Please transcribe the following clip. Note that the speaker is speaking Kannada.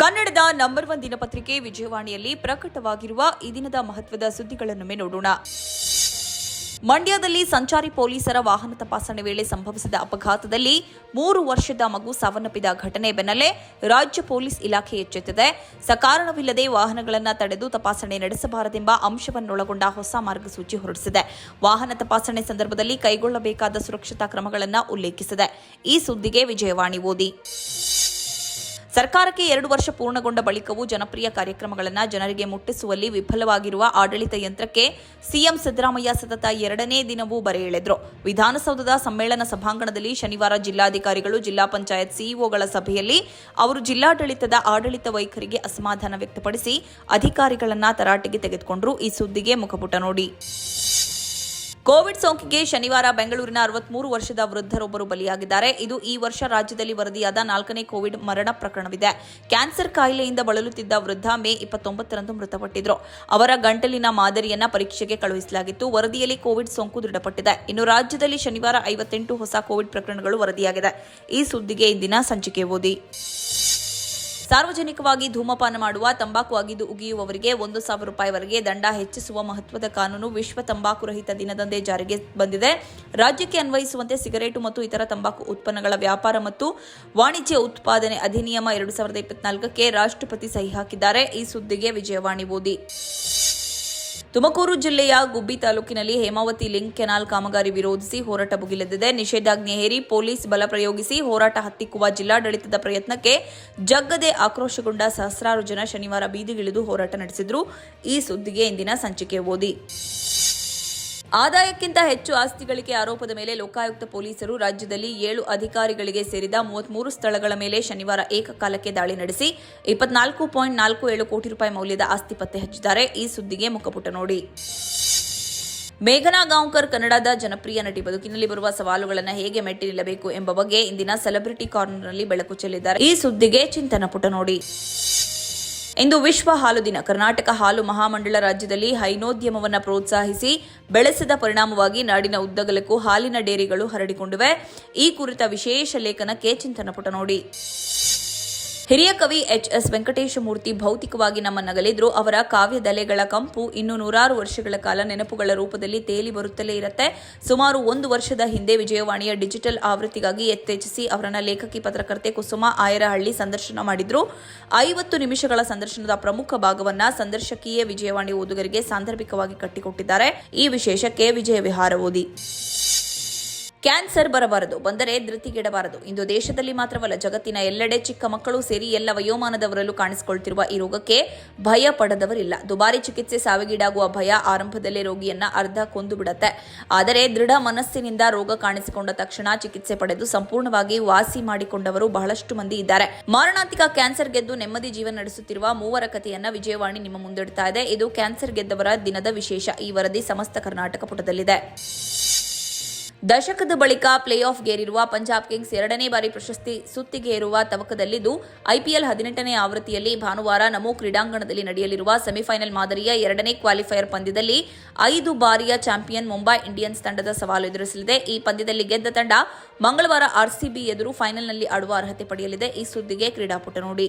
ಕನ್ನಡದ ನಂಬರ್ ಒನ್ ದಿನಪತ್ರಿಕೆ ವಿಜಯವಾಣಿಯಲ್ಲಿ ಪ್ರಕಟವಾಗಿರುವ ಈ ದಿನದ ಮಹತ್ವದ ಸುದ್ದಿಗಳನ್ನೊಮ್ಮೆ ನೋಡೋಣ. ಮಂಡ್ಯದಲ್ಲಿ ಸಂಚಾರಿ ಪೊಲೀಸರ ವಾಹನ ತಪಾಸಣೆ ವೇಳೆ ಸಂಭವಿಸಿದ ಅಪಘಾತದಲ್ಲಿ ಮೂರು ವರ್ಷದ ಮಗು ಸಾವನ್ನಪ್ಪಿದ ಘಟನೆ ಬೆನ್ನಲ್ಲೇ ರಾಜ್ಯ ಪೊಲೀಸ್ ಇಲಾಖೆ ಎಚ್ಚೆತ್ತಿದೆ. ಸಕಾರಣವಿಲ್ಲದೆ ವಾಹನಗಳನ್ನು ತಡೆದು ತಪಾಸಣೆ ನಡೆಸಬಾರದೆಂಬ ಅಂಶವನ್ನೊಳಗೊಂಡ ಹೊಸ ಮಾರ್ಗಸೂಚಿ ಹೊರಡಿಸಿದೆ. ವಾಹನ ತಪಾಸಣೆ ಸಂದರ್ಭದಲ್ಲಿ ಕೈಗೊಳ್ಳಬೇಕಾದ ಸುರಕ್ಷತಾ ಕ್ರಮಗಳನ್ನು ಉಲ್ಲೇಖಿಸಿದೆ. ಈ ಸುದ್ದಿಗೆ ವಿಜಯವಾಣಿ ಓದಿ. ಸರ್ಕಾರಕ್ಕೆ ಎರಡು ವರ್ಷ ಪೂರ್ಣಗೊಂಡ ಬಳಿಕವೂ ಜನಪ್ರಿಯ ಕಾರ್ಯಕ್ರಮಗಳನ್ನು ಜನರಿಗೆ ಮುಟ್ಟಿಸುವಲ್ಲಿ ವಿಫಲವಾಗಿರುವ ಆಡಳಿತ ಯಂತ್ರಕ್ಕೆ ಸಿಎಂ ಸಿದ್ದರಾಮಯ್ಯ ಸತತ ಎರಡನೇ ದಿನವೂ ಬರೆ ಎಳೆದ್ರು ವಿಧಾನಸೌಧದ ಸಮ್ಮೇಳನ ಸಭಾಂಗಣದಲ್ಲಿ ಶನಿವಾರ ಜಿಲ್ಲಾಧಿಕಾರಿಗಳು, ಜಿಲ್ಲಾ ಪಂಚಾಯತ್ ಸಿಇಒಗಳ ಸಭೆಯಲ್ಲಿ ಅವರು ಜಿಲ್ಲಾಡಳಿತದ ಆಡಳಿತ ವೈಖರಿಗೆ ಅಸಮಾಧಾನ ವ್ಯಕ್ತಪಡಿಸಿ ಅಧಿಕಾರಿಗಳನ್ನ ತರಾಟೆಗೆ ತೆಗೆದುಕೊಂಡ್ರು. ಈ ಸುದ್ದಿಗೆ ಮುಖಪುಟ ನೋಡಿ. ಕೋವಿಡ್ ಸೋಂಕಿಗೆ ಶನಿವಾರ ಬೆಂಗಳೂರಿನ ಅರವತ್ಮೂರು ವರ್ಷದ ವೃದ್ಧರೊಬ್ಬರು ಬಲಿಯಾಗಿದ್ದಾರೆ. ಇದು ಈ ವರ್ಷ ರಾಜ್ಯದಲ್ಲಿ ವರದಿಯಾದ ನಾಲ್ಕನೇ ಕೋವಿಡ್ ಮರಣ ಪ್ರಕರಣವಿದೆ. ಕ್ಯಾನ್ಸರ್ ಕಾಯಿಲೆಯಿಂದ ಬಳಲುತ್ತಿದ್ದ ವೃದ್ಧ ಮೇ ಇಪ್ಪತ್ತೊಂಬತ್ತರಂದು ಮೃತಪಟ್ಟಿದ್ರು. ಅವರ ಗಂಟಲಿನ ಮಾದರಿಯನ್ನ ಪರೀಕ್ಷೆಗೆ ಕಳುಹಿಸಲಾಗಿತ್ತು. ವರದಿಯಲ್ಲಿ ಕೋವಿಡ್ ಸೋಂಕು ದೃಢಪಟ್ಟಿದೆ. ಇನ್ನು ರಾಜ್ಯದಲ್ಲಿ ಶನಿವಾರ ಐವತ್ತೆಂಟು ಹೊಸ ಕೋವಿಡ್ ಪ್ರಕರಣಗಳು ವರದಿಯಾಗಿದೆ. ಈ ಸುದ್ದಿಗೆ ಇಂದಿನ ಸಂಚಿಕೆ ಓದಿ. ಸಾರ್ವಜನಿಕವಾಗಿ ಧೂಮಪಾನ ಮಾಡುವ, ತಂಬಾಕು ಅಗಿದು ಉಗಿಯುವವರಿಗೆ ಒಂದು ಸಾವಿರ ರೂಪಾಯಿವರೆಗೆ ದಂಡ ಹೆಚ್ಚಿಸುವ ಮಹತ್ವದ ಕಾನೂನು ವಿಶ್ವ ತಂಬಾಕು ರಹಿತ ದಿನದಂದೇ ಜಾರಿಗೆ ಬಂದಿದೆ. ರಾಜ್ಯಕ್ಕೆ ಅನ್ವಯಿಸುವಂತೆ ಸಿಗರೇಟು ಮತ್ತು ಇತರ ತಂಬಾಕು ಉತ್ಪನ್ನಗಳ ವ್ಯಾಪಾರ ಮತ್ತು ವಾಣಿಜ್ಯ ಉತ್ಪಾದನೆ ಅಧಿನಿಯಮ ಎರಡು ಸಾವಿರದ ಇಪ್ಪತ್ನಾಲ್ಕಕ್ಕೆ ರಾಷ್ಟ್ರಪತಿ ಸಹಿ ಹಾಕಿದ್ದಾರೆ. ಈ ಸುದ್ದಿಗೆ ವಿಜಯವಾಣಿ ಓದಿ. ತುಮಕೂರು ಜಿಲ್ಲೆಯ ಗುಬ್ಬಿ ತಾಲೂಕಿನಲ್ಲಿ ಹೇಮಾವತಿ ಲಿಂಕ್ ಕೆನಾಲ್ ಕಾಮಗಾರಿ ವಿರೋಧಿಸಿ ಹೋರಾಟ ಭುಗಿಲೆದ್ದಿದೆ. ನಿಷೇಧಾಜ್ಞೆ ಹೇರಿ ಪೊಲೀಸ್ ಬಲ ಪ್ರಯೋಗಿಸಿ ಹೋರಾಟ ಹತ್ತಿಕ್ಕುವ ಜಿಲ್ಲಾಡಳಿತದ ಪ್ರಯತ್ನಕ್ಕೆ ಜಗ್ಗದೆ ಆಕ್ರೋಶಗೊಂಡ ಸಹಸ್ರಾರು ಜನ ಶನಿವಾರ ಬೀದಿಗಿಳಿದು ಹೋರಾಟ ನಡೆಸಿದ್ರು. ಈ ಸುದ್ದಿಗೆ ಇಂದಿನ ಸಂಚಿಕೆ ಓದಿ. ಆದಾಯಕ್ಕಿಂತ ಹೆಚ್ಚು ಆಸ್ತಿ ಗಳಿಕೆ ಆರೋಪದ ಮೇಲೆ ಲೋಕಾಯುಕ್ತ ಪೊಲೀಸರು ರಾಜ್ಯದಲ್ಲಿ ಏಳು ಅಧಿಕಾರಿಗಳಿಗೆ ಸೇರಿದ ಮೂವತ್ಮೂರು ಸ್ಥಳಗಳ ಮೇಲೆ ಶನಿವಾರ ಏಕಕಾಲಕ್ಕೆ ದಾಳಿ ನಡೆಸಿ ಇಪ್ಪತ್ನಾಲ್ಕು ಪಾಯಿಂಟ್ ನಾಲ್ಕು ಏಳು ಕೋಟಿ ರೂಪಾಯಿ ಮೌಲ್ಯದ ಆಸ್ತಿ ಪತ್ತೆ ಹಚ್ಚಿದ್ದಾರೆ. ಈ ಸುದ್ದಿಗೆ ಮುಖಪುಟ ನೋಡಿ. ಮೇಘನಾ ಗಾಂವ್ಕರ್ ಕನ್ನಡದ ಜನಪ್ರಿಯ ನಟಿ ಬದುಕಿನಲ್ಲಿ ಬರುವ ಸವಾಲುಗಳನ್ನು ಹೇಗೆ ಮೆಟ್ಟಿ ನಿಲ್ಲಬೇಕು ಎಂಬ ಬಗ್ಗೆ ಇಂದಿನ ಸೆಲೆಬ್ರಿಟಿ ಕಾರ್ನರ್ನಲ್ಲಿ ಬೆಳಕು ಚೆಲ್ಲಿದ್ದಾರೆ. ಈ ಸುದ್ದಿಗೆ ಚಿಂತನ ಪುಟ ನೋಡಿ. ಇಂದು ವಿಶ್ವ ಹಾಲು ದಿನ. ಕರ್ನಾಟಕ ಹಾಲು ಮಹಾಮಂಡಳ ರಾಜ್ಯದಲ್ಲಿ ಹೈನೋದ್ಯಮವನ್ನು ಪ್ರೋತ್ಸಾಹಿಸಿ ಬೆಳೆಸಿದ ಪರಿಣಾಮವಾಗಿ ನಾಡಿನ ಉದ್ದಗಲಕ್ಕೂ ಹಾಲಿನ ಡೇರಿಗಳು ಹರಡಿಕೊಂಡಿವೆ. ಈ ಕುರಿತ ವಿಶೇಷ ಲೇಖನಕ್ಕೆ ಚಿಂತನ ಪುಟ ನೋಡಿ. ಹಿರಿಯ ಕವಿ ಎಚ್ ಎಸ್ ವೆಂಕಟೇಶಮೂರ್ತಿ ಭೌತಿಕವಾಗಿ ನಮ್ಮನ್ನಗಲಿದ್ರು ಅವರ ಕಾವ್ಯದಲೆಗಳ ಕಂಪು ಇನ್ನು ನೂರಾರು ವರ್ಷಗಳ ಕಾಲ ನೆನಪುಗಳ ರೂಪದಲ್ಲಿ ತೇಲಿ ಬರುತ್ತಲೇ ಇರುತ್ತೆ. ಸುಮಾರು ಒಂದು ವರ್ಷದ ಹಿಂದೆ ವಿಜಯವಾಣಿಯ ಡಿಜಿಟಲ್ ಆವೃತ್ತಿಗಾಗಿ ಎತ್ತೆಚ್ಚಿಸಿ ಅವರನ್ನ ಲೇಖಕಿ ಪತ್ರಕರ್ತೆ ಕುಸುಮ ಆಯರಹಳ್ಳಿ ಸಂದರ್ಶನ ಮಾಡಿದ್ರು. ಐವತ್ತು ನಿಮಿಷಗಳ ಸಂದರ್ಶನದ ಪ್ರಮುಖ ಭಾಗವನ್ನ ಸಂದರ್ಶಕೀಯ ವಿಜಯವಾಣಿ ಓದುಗರಿಗೆ ಸಾಂದರ್ಭಿಕವಾಗಿ ಕಟ್ಟಿಕೊಟ್ಟಿದ್ದಾರೆ. ಈ ವಿಶೇಷಕ್ಕೆ ವಿಜಯ ವಿಹಾರ ಓದಿ. ಕ್ಯಾನ್ಸರ್ ಬರಬಾರದು, ಬಂದರೆ ಧೃತಿಗೆಡಬಾರದು. ಇಂದು ದೇಶದಲ್ಲಿ ಮಾತ್ರವಲ್ಲ, ಜಗತ್ತಿನ ಎಲ್ಲೆಡೆ ಚಿಕ್ಕ ಮಕ್ಕಳು ಸೇರಿ ಎಲ್ಲ ವಯೋಮಾನದವರಲ್ಲೂ ಕಾಣಿಸಿಕೊಳ್ತಿರುವ ಈ ರೋಗಕ್ಕೆ ಭಯ ಪಡದವರಿಲ್ಲ. ದುಬಾರಿ ಚಿಕಿತ್ಸೆ ಸಾವಿಗೀಡಾಗುವ ಭಯ ಆರಂಭದಲ್ಲೇ ರೋಗಿಯನ್ನ ಅರ್ಧ ಕೊಂದು ಬಿಡುತ್ತೆ ಆದರೆ ದೃಢ ಮನಸ್ಸಿನಿಂದ ರೋಗ ಕಾಣಿಸಿಕೊಂಡ ತಕ್ಷಣ ಚಿಕಿತ್ಸೆ ಪಡೆದು ಸಂಪೂರ್ಣವಾಗಿ ವಾಸಿ ಮಾಡಿಕೊಂಡವರು ಬಹಳಷ್ಟು ಮಂದಿ ಇದ್ದಾರೆ. ಮಾರಣಾಂತಿಕ ಕ್ಯಾನ್ಸರ್ ಗೆದ್ದು ನೆಮ್ಮದಿ ಜೀವನ ನಡೆಸುತ್ತಿರುವ ಮೂವರ ಕಥೆಯನ್ನ ವಿಜಯವಾಣಿ ನಿಮ್ಮ ಮುಂದಿಡ್ತಾ ಇದೆ. ಇದು ಕ್ಯಾನ್ಸರ್ ಗೆದ್ದವರ ದಿನದ ವಿಶೇಷ. ಈ ವರದಿ ಸಮಸ್ತ ಕರ್ನಾಟಕ ಪುಟದಲ್ಲಿದೆ. ದಶಕದ ಬಳಿಕ ಪ್ಲೇ ಆಫ್ಗೇರಿರುವ ಪಂಜಾಬ್ ಕಿಂಗ್ಸ್ ಎರಡನೇ ಬಾರಿ ಪ್ರಶಸ್ತಿ ಸುತ್ತಿಗೇರುವ ತವಕದಲ್ಲಿದ್ದು ಐಪಿಎಲ್ ಹದಿನೆಂಟನೇ ಆವೃತ್ತಿಯಲ್ಲಿ ಭಾನುವಾರ ನಮೋ ಕ್ರೀಡಾಂಗಣದಲ್ಲಿ ನಡೆಯಲಿರುವ ಸೆಮಿಫೈನಲ್ ಮಾದರಿಯ ಎರಡನೇ ಕ್ವಾಲಿಫೈಯರ್ ಪಂದ್ಯದಲ್ಲಿ ಐದು ಬಾರಿಯ ಚಾಂಪಿಯನ್ ಮುಂಬೈ ಇಂಡಿಯನ್ಸ್ ತಂಡದ ಸವಾಲು ಎದುರಿಸಲಿದೆ. ಈ ಪಂದ್ಯದಲ್ಲಿ ಗೆದ್ದ ತಂಡ ಮಂಗಳವಾರ ಆರ್ಸಿಬಿ ಎದುರು ಫೈನಲ್ನಲ್ಲಿ ಆಡುವ ಅರ್ಹತೆ ಪಡೆಯಲಿದೆ. ಈ ಸುದ್ದಿಗೆ ಕ್ರೀಡಾಪುಟ ನೋಡಿ.